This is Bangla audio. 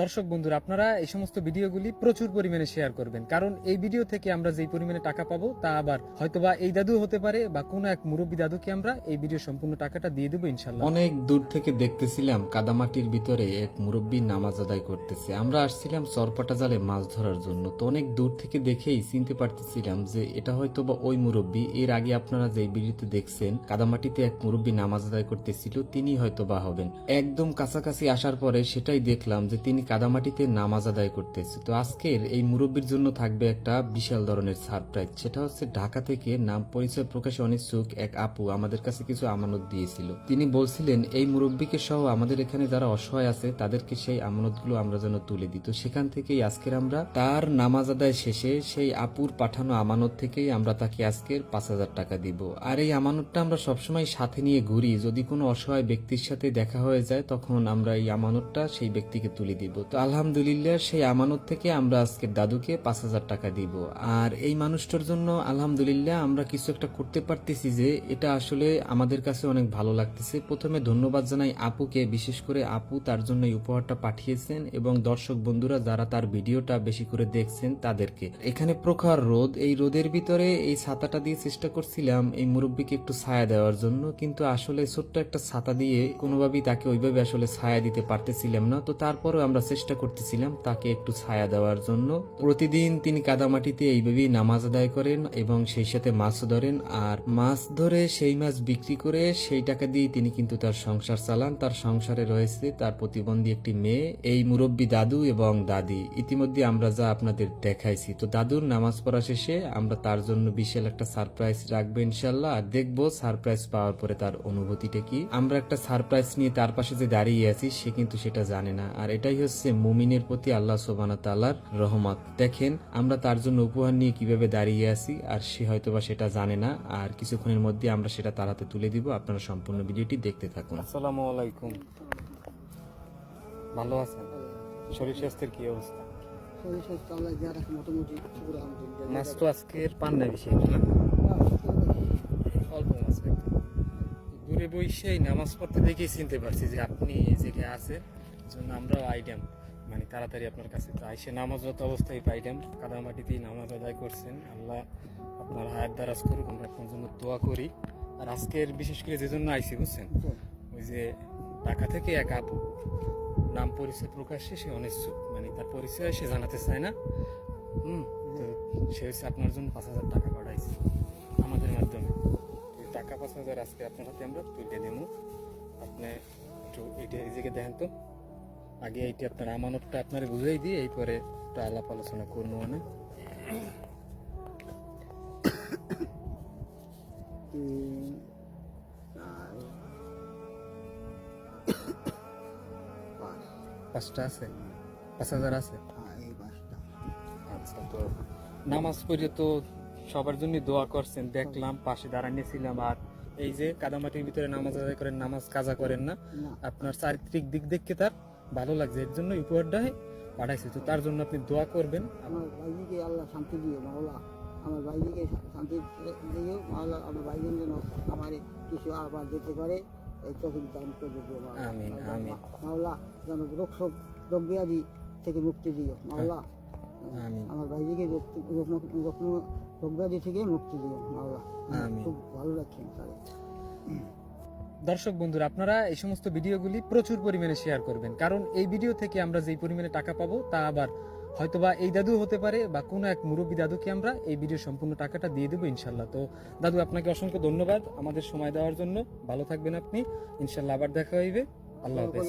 দর্শক বন্ধুরা, আপনারা এই সমস্ত ভিডিওগুলি প্রচুর পরিমাণে শেয়ার করবেন। কারণ এই ভিডিও থেকে আমরা যেই পরিমাণে টাকা পাবো, তা আবার হয়তোবা এই দাদু হতে পারে বা কোনো এক মুরব্বী দাদুকে আমরা এই ভিডিও সম্পূর্ণ টাকাটা দিয়ে দেবো ইনশাল্লাহ অনেক দূর থেকে দেখতেছিলাম কাদামাটির ভিতরে এক মুরব্বী নামাজ আদায় করতেছে। আমরা আসছিলাম চরপাটা জালে মাছ ধরার জন্য। তো অনেক দূর থেকে দেখেই চিনতে পারতেছিলাম যে এটা হয়তো বা ওই মুরব্বী। এর আগে আপনারা যে ভিডিওতে দেখছেন, কাদামাটিতে এক মুরব্বী নামাজ আদায় করতেছিল তিনি হয়তো বা হবেন। একদম কাছাকাছি আসার পরে সেটাই দেখলাম যে তিনি কাদামাটিতে নামাজ আদায় করতেছে। তো আজকের এই মুরব্বীর জন্য থাকবে একটা বিশাল ধরনের সারপ্রাইজ সেটা হচ্ছে ঢাকা থেকে নাম পরিচয় প্রকাশে অনিচ্ছুক এক আপু আমাদের কাছে কিছু আমানত দিয়েছিল। তিনি বলছিলেন, এই মুরব্বীকে সহ আমাদের এখানে যারা অসহায় আছে, তাদেরকে সেই আমানতগুলো আমরা যেন তুলে দিই। তো সেখান থেকেই আজকের আমরা তার নামাজ আদায় শেষে সেই আপুর পাঠানো আমানত থেকেই আমরা তাকে আজকের পাঁচ হাজার টাকা দিব। আর এই আমানতটা আমরা সবসময় সাথে নিয়ে ঘুরি। যদি কোনো অসহায় ব্যক্তির সাথে দেখা হয়ে যায়, তখন আমরা এই আমানতটা সেই ব্যক্তিকে তুলে দিব। তো আলহামদুলিল্লাহ, সেই আমানত থেকে আমরা আজকে দাদুকে পাঁচ হাজার টাকা দিব। আর এই মানুষটার জন্য আলহামদুলিল্লাহ আমরা কিছু একটা করতে পারতেছি যে, এটা আসলে আমাদের কাছে অনেক ভালো লাগতেছে। প্রথমে ধন্যবাদ জানাই আপুকে, বিশেষ করে আপু তার জন্য এই উপহারটা পাঠিয়েছেন এবং দর্শক বন্ধুরা যারা তার ভিডিওটা বেশি করে দেখছেন তাদেরকে। এখানে প্রখর রোদ, এই রোদের ভিতরে এই ছাতাটা দিয়ে চেষ্টা করছিলাম এই মুরব্বীকে একটু ছায়া দেওয়ার জন্য, কিন্তু আসলে ছোট্ট একটা ছাতা দিয়ে কোনোভাবেই তাকে ওইভাবে আসলে ছায়া দিতে পারতেছিলাম না। তো তারপরেও আমরা চেষ্টা করতেছিলাম তাকে একটু ছায়া দেওয়ার জন্য। প্রতিদিন তিনি কাদামাটিতে এইভাবেই নামাজ আদায় করেন এবং সেই সাথে মাছও ধরেন আর মাছ ধরে সেই মাছ বিক্রি করে সেই টাকা দিয়ে তিনি কিন্তু তার সংসার চালান। তার সংসারে রয়েছে তার প্রতিবন্ধী একটি মেয়ে, এই মুরব্বী দাদু এবং দাদি। ইতিমধ্যে আমরা যা আপনাদের দেখাইছি। তো দাদুর নামাজ পড়া শেষে আমরা তার জন্য বিশাল একটা সারপ্রাইজ রাখব ইনশাল্লাহ। আর দেখব সারপ্রাইজ পাওয়ার পরে তার অনুভূতিটা কি। আমরা একটা সারপ্রাইজ নিয়ে তার পাশে যে দাঁড়িয়ে আছি, সে কিন্তু সেটা জানে না। আর এটাই হচ্ছে মুমিনের প্রতি আল্লাহ সোবানা তালার রহমত। দেখেন আমরা তার জন্য উপহার নিয়ে কীভাবে দাঁড়িয়ে আছি আর সে হয়তোবা সেটা জানে না আর কিছুক্ষণের মধ্যে আমরা সেটা তার হাতে তুলে দিব। আপনারা সম্পূর্ণ ভিডিওটি দেখতে থাকুন। আসসালামু আলাইকুম। ভালো আছেন? শরীর স্বাস্থ্যের কি অবস্থা? শরীর স্বাস্থ্য আল্লাহ যা রাখে মোটামুটি শুকুর আলহামদুলিল্লাহ। মাছ তো আজকের পান না বেশি না? অল্প মাছ দূরে বসেই নামাজ পড়তে দেখেই চিনতে পারছি যে আপনি এই জায়গায় আছেন। জন্য আমরাও আইটেম মানে তাড়াতাড়ি আপনার কাছে তো আইসে নামাজরত অবস্থায় পাইটাম। কাদামাটিতেই নামাজ আদায় করছেন। আল্লাহ আপনার হায়াত দারাজ করুক, আমরা আপনার জন্য দোয়া করি। আর আজকের বিশেষ করে যে জন্য আইসি, বুঝছেন? ওই যে ঢাকা থেকে এক আপু, নাম পরিচয় প্রকাশ্যে সে অনিচ্ছুক মানে তার পরিচয় সে জানাতে চায় না। হুম, তো সে হচ্ছে আপনার জন্য পাঁচ হাজার টাকা পাঠাইছে আমাদের মাধ্যমে। টাকা পাঁচ হাজার আজকে আপনার হাতে আমরা তুলে দেবো। আপনি একটু এটা এই দেখেন তো। আগে এইটি আপনার আমানতটা আপনার বুঝাই দিয়ে এই পরে একটু আলাপ আলোচনা করব মানে। পাঁচটা আছে? পাঁচ হাজার আছে? আচ্ছা তো নামাজ পড়ে তো সবার জন্য দোয়া করছেন। দেখলাম পাশে দাঁড়ানিয়েছিলাম আর এই যে কাদামাটির ভিতরে নামাজ আদায় করেন নামাজ কাজা করেন না। না। আপনার চারিত্রিক দিক দেখে তার ভালো লাগছে এর জন্য উপহারটা পাঠাইছে তো তার জন্য আপনি দোয়া করবেন আমার ভাইজিকে আল্লাহ শান্তি দিও মাওলা আমার ভাইজিকে শান্তি দিও মাওলা আমার ভাইজির যেন আমার কিছু আবার যেতে পারে এই চোখের দান করে দিও মাওলা। আমিন, আমিন। মাওলা যেন রোগ সব রোগ ব্যাধি থেকে মুক্তি দিও মাওলা আমিন। আমার ভাইজিকে রোগ- রোগ- ব্যাধি থেকে মুক্তি দিও মাওলা আমিন। খুব ভালো রাখছেন তাহলে দর্শক বন্ধুরা, আপনারা এই সমস্ত ভিডিওগুলি প্রচুর পরিমাণে শেয়ার করবেন। কারণ এই ভিডিও থেকে আমরা যেই পরিমাণে টাকা পাবো, তা আবার হয়তোবা এই দাদু হতে পারে বা কোনো এক মুরব্বী দাদুকে আমরা এই ভিডিও সম্পূর্ণ টাকাটা দিয়ে দেবো ইনশাল্লাহ। তো দাদু, আপনাকে অসংখ্য ধন্যবাদ আমাদের সময় দেওয়ার জন্য। ভালো থাকবেন আপনি। ইনশাল্লাহ আবার দেখা হইবে। আল্লাহ হাফেজ।